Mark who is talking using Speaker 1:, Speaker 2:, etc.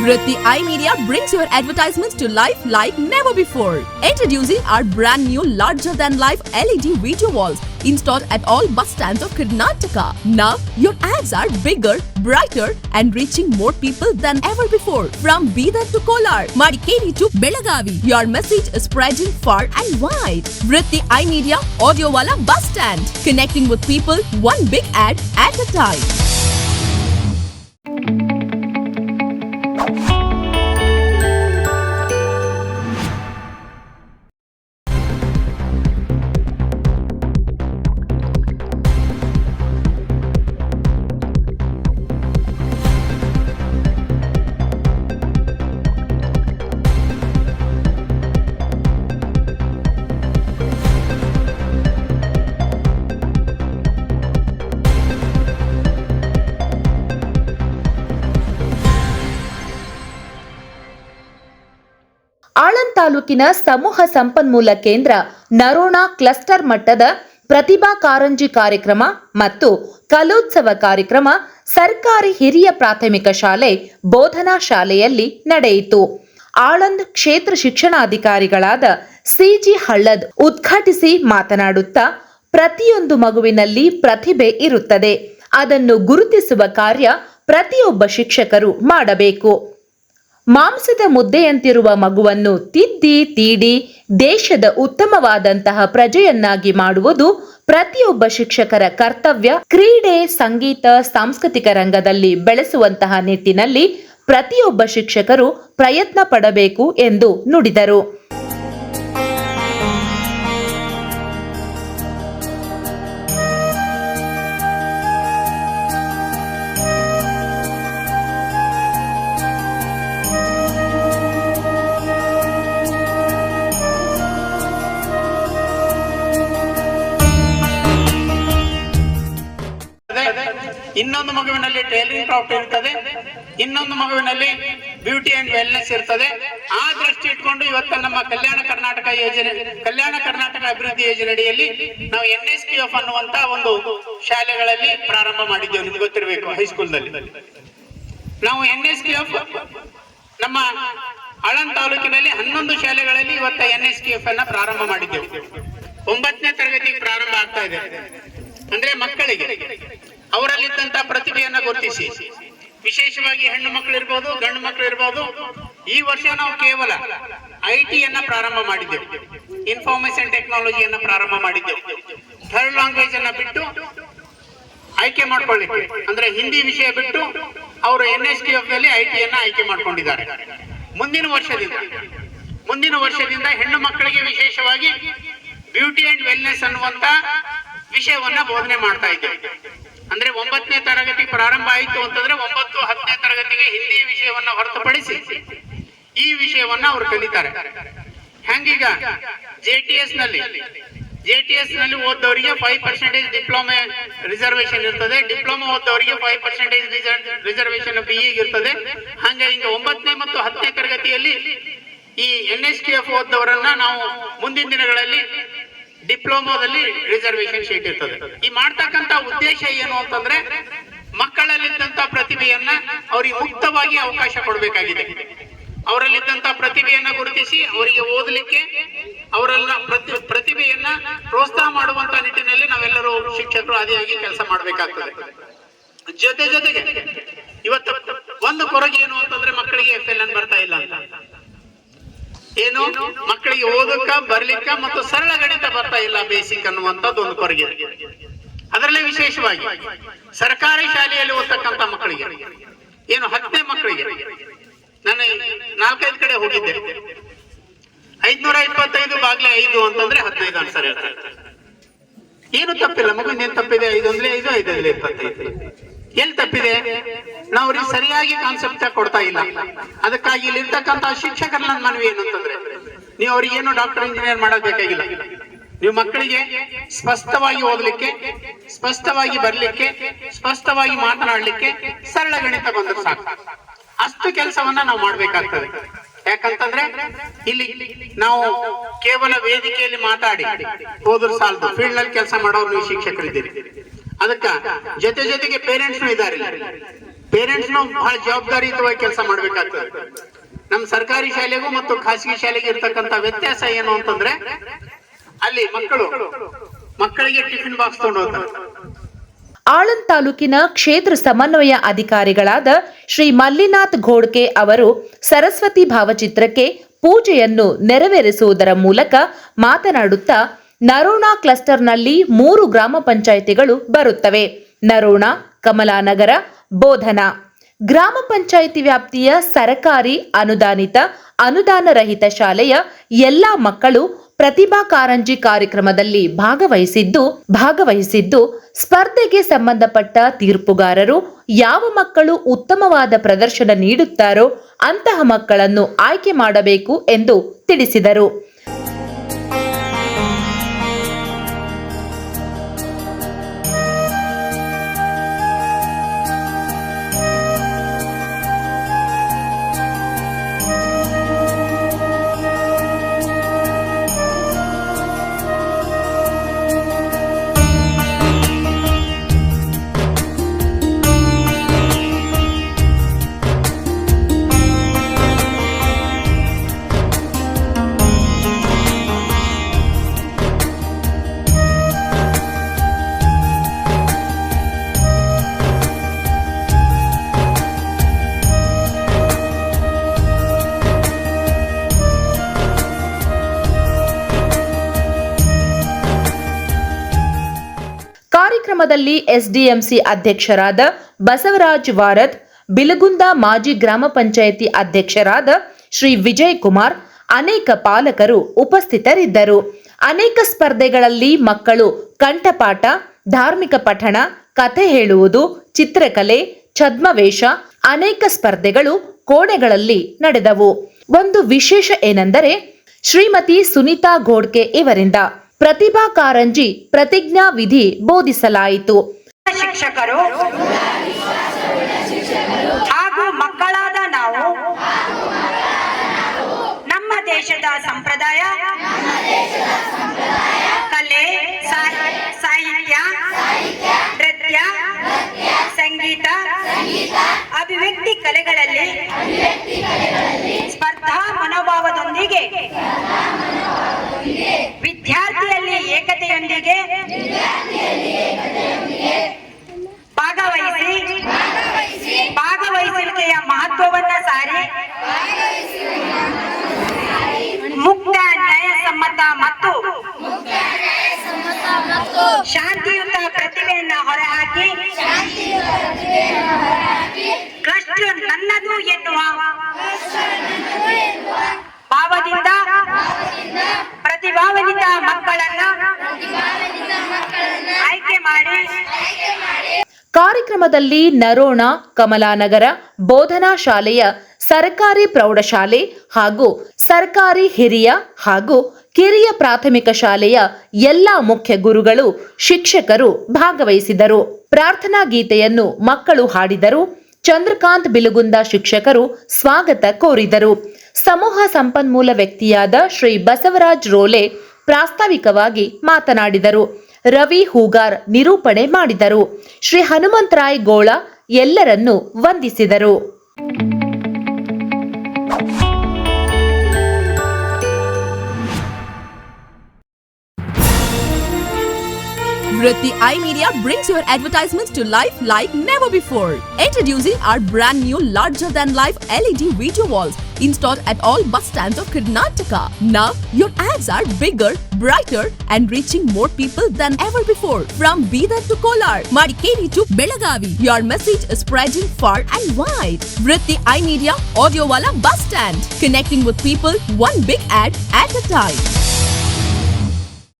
Speaker 1: Vritti iMedia brings your advertisements to life like never before. Introducing our brand new larger than life LED video walls installed at all bus stands of Karnataka. Now your ads are bigger, brighter and reaching more people than ever before. From Bidar to Kolar, Madikeri to Belagavi, your message is spreading far and wide. Vritti iMedia Audio Wala bus stand, connecting with people one big ad at a time.
Speaker 2: Aland ತಾಲೂಕಿನ ಸಮೂಹ ಸಂಪನ್ಮೂಲ ಕೇಂದ್ರ ನರೋಣ cluster ಮಟ್ಟದ ಪ್ರತಿಭಾ ಕಾರಂಜಿ ಕಾರ್ಯಕ್ರಮ ಮತ್ತು ಕಲೋತ್ಸವ ಕಾರ್ಯಕ್ರಮ ಸರ್ಕಾರಿ ಹಿರಿಯ ಪ್ರಾಥಮಿಕ ಶಾಲೆ, ಬೋಧನಾ ಶಾಲೆಯಲ್ಲಿ ನಡೆಯಿತು. ಆಳಂದ್ ಕ್ಷೇತ್ರ ಶಿಕ್ಷಣಾಧಿಕಾರಿಗಳಾದ ಸಿಜಿ ಹಳ್ಳದ್ ಉದ್ಘಾಟಿಸಿ ಮಾತನಾಡುತ್ತಾ, ಪ್ರತಿಯೊಂದು ಮಗುವಿನಲ್ಲಿ ಪ್ರತಿಭೆ ಇರುತ್ತದೆ. ಅದನ್ನು ಗುರುತಿಸುವ ಕಾರ್ಯ ಪ್ರತಿಯೊಬ್ಬ ಶಿಕ್ಷಕರು ಮಾಡಬೇಕು. ಮಾಂಸದ ಮುದ್ದೆಯಂತಿರುವ ಮಗುವನ್ನು ತಿದ್ದಿ ತೀಡಿ ದೇಶದ ಉತ್ತಮವಾದಂತಹ ಪ್ರಜೆಯನ್ನಾಗಿ ಮಾಡುವುದು ಪ್ರತಿಯೊಬ್ಬ ಶಿಕ್ಷಕರ ಕರ್ತವ್ಯ. ಕ್ರೀಡೆ, ಸಂಗೀತ, ಸಾಂಸ್ಕೃತಿಕ ರಂಗದಲ್ಲಿ ಬೆಳೆಸುವಂತಹ ನಿಟ್ಟಿನಲ್ಲಿ ಪ್ರತಿಯೊಬ್ಬ ಶಿಕ್ಷಕರು ಪ್ರಯತ್ನ ಪಡಬೇಕು ಎಂದು ನುಡಿದರು.
Speaker 3: ಇನ್ನೊಂದು ಮಗುವಿನಲ್ಲಿ ಟೈಲರಿಂಗ್ ಕ್ರಾಫ್ಟ್ ಇರ್ತದೆ, ಇನ್ನೊಂದು ಮಗುವಿನಲ್ಲಿ ಬ್ಯೂಟಿ ಅಂಡ್ ವೆಲ್ನೆಸ್ ಇರ್ತದೆ. ಆ ದೃಷ್ಟಿ ಇಟ್ಕೊಂಡು ಇವತ್ತು ನಮ್ಮ ಕಲ್ಯಾಣ ಕರ್ನಾಟಕ ಯೋಜನೆ, ಕಲ್ಯಾಣ ಕರ್ನಾಟಕ ಅಭಿವೃದ್ಧಿ ಯೋಜನೆ ಅಡಿಯಲ್ಲಿ ನಾವು ಎನ್ ಎಸ್ ಪಿ ಎಫ್ ಅನ್ನುವಂತ ಒಂದು ಶಾಲೆಗಳಲ್ಲಿ ಪ್ರಾರಂಭ ಮಾಡಿದ್ದೇವೆ. ನಿಮ್ಗೆ ಗೊತ್ತಿರಬೇಕು ಹೈಸ್ಕೂಲ್ನಲ್ಲಿ ನಾವು ಎನ್ ಎಸ್ ಪಿ ಎಫ್ ನಮ್ಮ ಆಳಂದ್ ತಾಲೂಕಿನಲ್ಲಿ ಹನ್ನೊಂದು ಶಾಲೆಗಳಲ್ಲಿ ಇವತ್ತು ಎನ್ ಎಸ್ ಟಿ ಎಫ್ ಅನ್ನ ಪ್ರಾರಂಭ ಮಾಡಿದ್ದೇವೆ. ಒಂಬತ್ತನೇ ತರಗತಿಗೆ ಪ್ರಾರಂಭ ಆಗ್ತಾ ಇದೆ. ಅಂದ್ರೆ ಮಕ್ಕಳಿಗೆ. ಅವರಲ್ಲಿದ್ದಂತ ಪ್ರತಿಭೆಯನ್ನ ಗುರುತಿಸಿ. ವಿಶೇಷವಾಗಿ ಹೆಣ್ಣು ಮಕ್ಕಳು ಇರ್ಬೋದು, ಗಂಡು ಮಕ್ಕಳು ಇರ್ಬೋದು, ಈ ವರ್ಷ ನಾವು ಕೇವಲ ಐ ಟಿಯನ್ನ ಪ್ರಾರಂಭ ಮಾಡಿದ್ದೆವು. ಇನ್ಫಾರ್ಮೇಶನ್ ಟೆಕ್ನಾಲಜಿಯನ್ನ ಪ್ರಾರಂಭ ಮಾಡಿದ್ದೆವು. ಥರ್ಡ್ ಲ್ಯಾಂಗ್ವೇಜ್ ಅನ್ನ ಬಿಟ್ಟು ಆಯ್ಕೆ ಮಾಡ್ಕೊಳ್ಳಿಕ್ಕೆ. ಅಂದ್ರೆ ಹಿಂದಿ ವಿಷಯ ಬಿಟ್ಟು ಅವರು ಎನ್ ಎಸ್ ಟಿ ಎಫ್ನಲ್ಲಿ ಐ ಟಿಯನ್ನ ಆಯ್ಕೆ ಮಾಡ್ಕೊಂಡಿದ್ದಾರೆ. ಮುಂದಿನ ವರ್ಷದಿಂದ ಮುಂದಿನ ವರ್ಷದಿಂದ ಹೆಣ್ಣು ಮಕ್ಕಳಿಗೆ ವಿಶೇಷವಾಗಿ ಬ್ಯೂಟಿ ಅಂಡ್ ವೆಲ್ನೆಸ್ ಅನ್ನುವಂತ ವಿಷಯವನ್ನ ಬೋಧನೆ ಮಾಡ್ತಾ ಇದ್ದೇವೆ. ಅಂದ್ರೆ ಒಂಬತ್ತನೇ ತರಗತಿ ಪ್ರಾರಂಭ ಆಯಿತು ಅಂತಂದ್ರೆ ಒಂಬತ್ತು, ಹತ್ತನೇ ತರಗತಿಗೆ ಹಿಂದಿ ವಿಷಯವನ್ನ ಹೊರತುಪಡಿಸಿ ಈ ವಿಷಯವನ್ನ ಅವರು ಕಲಿತಾರೆ. ಹೆಂಗೀಗ ಜೆ ಟಿ ಎಸ್ನಲ್ಲಿ. ಜೆ ಟಿ ಎಸ್ನಲ್ಲಿ ಓದೋರಿಗೆ ಫೈವ್ ಪರ್ಸೆಂಟೇಜ್ ಡಿಪ್ಲೊಮಾ ರಿಸರ್ವೇಶನ್ ಇರ್ತದೆ. ಡಿಪ್ಲೊಮಾ ಓದೋರಿಗೆ ಫೈವ್ ಪರ್ಸೆಂಟೇಜ್ ರಿಸರ್ವೇಶನ್ ಬಿ ಇರ್ತದೆ. ಹಂಗೆ ಹಿಂಗೆ ಒಂಬತ್ತನೇ ಮತ್ತು ಹತ್ತನೇ ತರಗತಿಯಲ್ಲಿ ಈ ಎನ್ ಎಸ್ ಟಿ ಎಫ್ ಓದವರನ್ನ ನಾವು ಮುಂದಿನ ದಿನಗಳಲ್ಲಿ ಡಿಪ್ಲೊಮಾದಲ್ಲಿ ರಿಸರ್ವೇಶನ್ ಶೀಟ್ ಇರ್ತದೆ. ಈ ಮಾಡ್ತಕ್ಕಂತ ಉದ್ದೇಶ ಏನು ಅಂತಂದ್ರೆ ಮಕ್ಕಳಲ್ಲಿದ್ದಂತ ಪ್ರತಿಭೆಯನ್ನ ಅವರಿಗೆ ಮುಕ್ತವಾಗಿ ಅವಕಾಶ ಕೊಡಬೇಕಾಗಿದೆ. ಅವರಲ್ಲಿದ್ದಂತ ಪ್ರತಿಭೆಯನ್ನ ಗುರುತಿಸಿ ಅವರಿಗೆ ಓದಲಿಕ್ಕೆ ಅವರೆಲ್ಲ ಪ್ರತಿ, ಪ್ರತಿಭೆಯನ್ನ ಪ್ರೋತ್ಸಾಹ ಮಾಡುವಂತ ನಿಟ್ಟಿನಲ್ಲಿ ನಾವೆಲ್ಲರೂ ಶಿಕ್ಷಕರು ಆದಿಯಾಗಿ ಕೆಲಸ ಮಾಡಬೇಕಾಗ್ತದೆ. ಜೊತೆ ಜೊತೆಗೆ ಇವತ್ತು ಒಂದು ಕೊರಗೆ ಏನು ಅಂತಂದ್ರೆ ಮಕ್ಕಳಿಗೆ ಎಫ್ ಎಲ್ ಎನ್ ಬರ್ತಾ ಇಲ್ಲ ಅಂತ. ಏನು? ಮಕ್ಕಳಿಗೆ ಓದಕ್ಕ, ಬರ್ಲಿಕ್ಕ ಮತ್ತು ಸರಳ ಗಣಿತ ಬರ್ತಾ ಇಲ್ಲ ಬೇಸಿಕ್ ಅನ್ನುವಂಥದ್ದು ಒಂದು ಕೊರಗೆ. ಅದರಲ್ಲೇ ವಿಶೇಷವಾಗಿ ಸರ್ಕಾರಿ ಶಾಲೆಯಲ್ಲಿ ಓದ್ತಕ್ಕಂಥ ಮಕ್ಕಳಿಗೆ, ಏನು ಹತ್ತನೇ ಮಕ್ಕಳಿಗೆ ನಾನು ನಾಲ್ಕೈದು ಕಡೆ ಹೋಗಿದ್ದೆ. ಐದ್ನೂರ ಇಪ್ಪತ್ತೈದು ಬಾಗ್ಲೆ ಐದು ಅಂತಂದ್ರೆ ಹದಿನೈದು ಆನ್ಸರ್ ಹೇಳ್ತಾರೆ. ಏನು ತಪ್ಪಿಲ್ಲ ಮಗು ಏನ್ ತಪ್ಪಿದೆ? ಐದು ಅಂದ್ರೆ ಐದು ಐದು ಅಂದ್ರೆ ಇಪ್ಪತ್ತೈದು. ಎಲ್ಲಿ ತಪ್ಪಿದೆ? ನಾವು ಸರಿಯಾಗಿ ಕಾನ್ಸೆಪ್ಟ್ ಕೊಡ್ತಾ ಇಲ್ಲ. ಅದಕ್ಕಾಗಿ ಇಲ್ಲಿ ಇರ್ತಕ್ಕಂತ ಶಿಕ್ಷಕರ ನನ್ನ ಮನವಿ ಏನು ಅಂತಂದ್ರೆ, ನೀವು ಅವ್ರಿಗೆ ಏನು ಡಾಕ್ಟರ್ ಇಂಜಿನಿಯರ್ ಮಾಡಬೇಕಾಗಿಲ್ಲ ಬೇಕಾಗಿಲ್ಲ. ನೀವು ಮಕ್ಕಳಿಗೆ ಸ್ಪಷ್ಟವಾಗಿ ಓದಲಿಕ್ಕೆ, ಸ್ಪಷ್ಟವಾಗಿ ಬರ್ಲಿಕ್ಕೆ, ಸ್ಪಷ್ಟವಾಗಿ ಮಾತನಾಡ್ಲಿಕ್ಕೆ ಸರಳ ಗಣಿತ ಬಂದ್ರೆ ಸಾಕು. ಅಷ್ಟು ಕೆಲಸವನ್ನ ನಾವು ಮಾಡ್ಬೇಕಾಗ್ತದೆ. ಯಾಕಂತಂದ್ರೆ, ಇಲ್ಲಿ ನಾವು ಕೇವಲ ವೇದಿಕೆಯಲ್ಲಿ ಮಾತಾಡಿ ಹೋದ್ರ ಸಾಲದು. ಫೀಲ್ಡ್ನಲ್ಲಿ ಕೆಲಸ ಮಾಡೋರು ನೀವು ಶಿಕ್ಷಕರಿದ್ದೀರಿ. ಅದಕ್ಕ ಜೊತೆ ಜೊತೆಗೆ ಪೇರೆಂಟ್ಸ್ ಇದ್ದಾರೆ ಇಲ್ಲಿ. ಪೇರೆಂಟ್ಸ್ನು ಬಹಳ ಜವಾಬ್ದಾರಿಯುತವಾಗಿ ಕೆಲಸ ಮಾಡ್ಬೇಕಾಗ್ತದೆ ನಮ್ಮ ಸರ್ಕಾರಿ ಶಾಲೆಗೂ ಮತ್ತು ಖಾಸಗಿ ಶಾಲೆಗೆ ಇರ್ತಕ್ಕಂತ ವ್ಯತ್ಯಾಸ ಏನು ಅಂತಂದ್ರೆ, ಅಲ್ಲಿ ಮಕ್ಕಳು, ಮಕ್ಕಳಿಗೆ ಟಿಫಿನ್ ಬಾಕ್ಸ್ ತಗೊಂಡು ಹೋಗ್ತಾರೆ
Speaker 2: ಆಳಂದ್ ತಾಲೂಕಿನ ಕ್ಷೇತ್ರ ಸಮನ್ವಯ ಅಧಿಕಾರಿಗಳಾದ ಶ್ರೀ ಮಲ್ಲಿನಾಥ್ ಘೋಡ್ಕೆ ಅವರು ಸರಸ್ವತಿ ಭಾವಚಿತ್ರಕ್ಕೆ ಪೂಜೆಯನ್ನು ನೆರವೇರಿಸುವುದರ ಮೂಲಕ ಮಾತನಾಡುತ್ತಾ, ನರೋಣ ಕ್ಲಸ್ಟರ್ನಲ್ಲಿ ಮೂರು ಗ್ರಾಮ ಪಂಚಾಯಿತಿಗಳು ಬರುತ್ತವೆ ನರೋಣ, ಕಮಲಾನಗರ ಬೋಧನ. ಗ್ರಾಮ ಪಂಚಾಯಿತಿ ವ್ಯಾಪ್ತಿಯ ಸರಕಾರಿ ಅನುದಾನಿತ ಅನುದಾನ ರಹಿತ ಶಾಲೆಯ ಎಲ್ಲಾ ಮಕ್ಕಳು ಪ್ರತಿಭಾ ಕಾರಂಜಿ ಕಾರ್ಯಕ್ರಮದಲ್ಲಿ ಭಾಗವಹಿಸಿದ್ದು ಭಾಗವಹಿಸಿದ್ದು ಸ್ಪರ್ಧೆಗೆ ಸಂಬಂಧಪಟ್ಟ ತೀರ್ಪುಗಾರರು ಯಾವ ಮಕ್ಕಳು ಉತ್ತಮವಾದ ಪ್ರದರ್ಶನ ನೀಡುತ್ತಾರೋ ಅಂತಹ ಮಕ್ಕಳನ್ನು ಆಯ್ಕೆ ಮಾಡಬೇಕು ಎಂದು ತಿಳಿಸಿದರು. ಕಾರ್ಯಕ್ರಮದಲ್ಲಿ ಎಸ್ಡಿಎಂಸಿ ಅಧ್ಯಕ್ಷರಾದ ಬಸವರಾಜ್ ವಾರದ್, ಬಿಲಗುಂದ ಮಾಜಿ ಗ್ರಾಮ ಪಂಚಾಯಿತಿ ಅಧ್ಯಕ್ಷರಾದ ಶ್ರೀ ವಿಜಯ್ ಕುಮಾರ್ ಅನೇಕ ಪಾಲಕರು ಉಪಸ್ಥಿತರಿದ್ದರು. ಅನೇಕ ಸ್ಪರ್ಧೆಗಳಲ್ಲಿ ಮಕ್ಕಳು ಕಂಠಪಾಠ, ಧಾರ್ಮಿಕ ಪಠಣ, ಕಥೆ ಹೇಳುವುದು, ಚಿತ್ರಕಲೆ, ಛದ್ಮವೇಷ, ಅನೇಕ ಸ್ಪರ್ಧೆಗಳು ಕೋಣೆಗಳಲ್ಲಿ ನಡೆದವು. ಒಂದು ವಿಶೇಷ ಏನೆಂದರೆ ಶ್ರೀಮತಿ ಸುನೀತಾ ಘೋಡ್ಕೆ ಇವರಿಂದ. ಪ್ರತಿಭಾ ಕಾರಂಜಿ ಪ್ರತಿಜ್ಞಾ ವಿಧಿ ಬೋಧಿಸಲಾಯಿತು.
Speaker 4: ಶಿಕ್ಷಕರು ಹಾಗೂ ಮಕ್ಕಳಾದ ನಾವು ನಮ್ಮ ದೇಶದ ಸಂಪ್ರದಾಯ ಕಲೆ, ಸಾಹಿತ್ಯ, ನೃತ್ಯ, ಸಂಗೀತ, ಅಭಿವ್ಯಕ್ತಿ ಕಲೆಗಳಲ್ಲಿ ಸ್ಪರ್ಧಾ ಮನೋಭಾವದೊಂದಿಗೆ ವಿದ್ಯಾರ್ಥಿಯಲ್ಲಿ ಮತ್ತು ಶಾಂತಿಯುತ ಪ್ರತಿಭೆಯನ್ನ ಹೊರಹಾಕಿ ಕಷ್ಟ ನನ್ನದು ಎನ್ನುವ ಭಾವದಿಂದ ಪ್ರತಿಭಾವನಿತ ಮಕ್ಕಳನ್ನ ಆಯ್ಕೆ ಮಾಡಿ
Speaker 2: ಕಾರ್ಯಕ್ರಮದಲ್ಲಿ ನರೋಣ ಕಮಲಾನಗರ ಬೋಧನಾ ಶಾಲೆಯ ಸರ್ಕಾರಿ ಪ್ರೌಢಶಾಲೆ ಹಾಗೂ ಸರ್ಕಾರಿ ಹಿರಿಯ ಹಾಗೂ ಕಿರಿಯ ಪ್ರಾಥಮಿಕ ಶಾಲೆಯ ಎಲ್ಲಾ ಮುಖ್ಯ ಗುರುಗಳು, ಶಿಕ್ಷಕರು ಭಾಗವಹಿಸಿದರು. ಪ್ರಾರ್ಥನಾ ಗೀತೆಯನ್ನು ಮಕ್ಕಳು ಹಾಡಿದರು. ಚಂದ್ರಕಾಂತ್ ಬಿಲುಗುಂದ ಶಿಕ್ಷಕರು ಸ್ವಾಗತ ಕೋರಿದರು. ಸಮೂಹ ಸಂಪನ್ಮೂಲ ವ್ಯಕ್ತಿಯಾದ ಶ್ರೀ ಬಸವರಾಜ್ ರೋಲೆ ಪ್ರಾಸ್ತಾವಿಕವಾಗಿ ಮಾತನಾಡಿದರು. ರವಿ ಹೂಗಾರ್ ನಿರೂಪಣೆ ಮಾಡಿದರು. ಶ್ರೀ ಹನುಮಂತರಾಯ್ ಗೋಳ ಎಲ್ಲರನ್ನೂ ವಂದಿಸಿದರು.
Speaker 1: Vritti iMedia brings your advertisements to life like never before. Introducing our brand new larger than life LED video walls installed at all bus stands of Karnataka. Now your ads are bigger, brighter and reaching more people than ever before. From Bidar to Kolar, Madikeri to Belagavi, your message is spreading far and wide. Vritti iMedia Audio Wala Bus Stand, connecting with people one big ad at a time.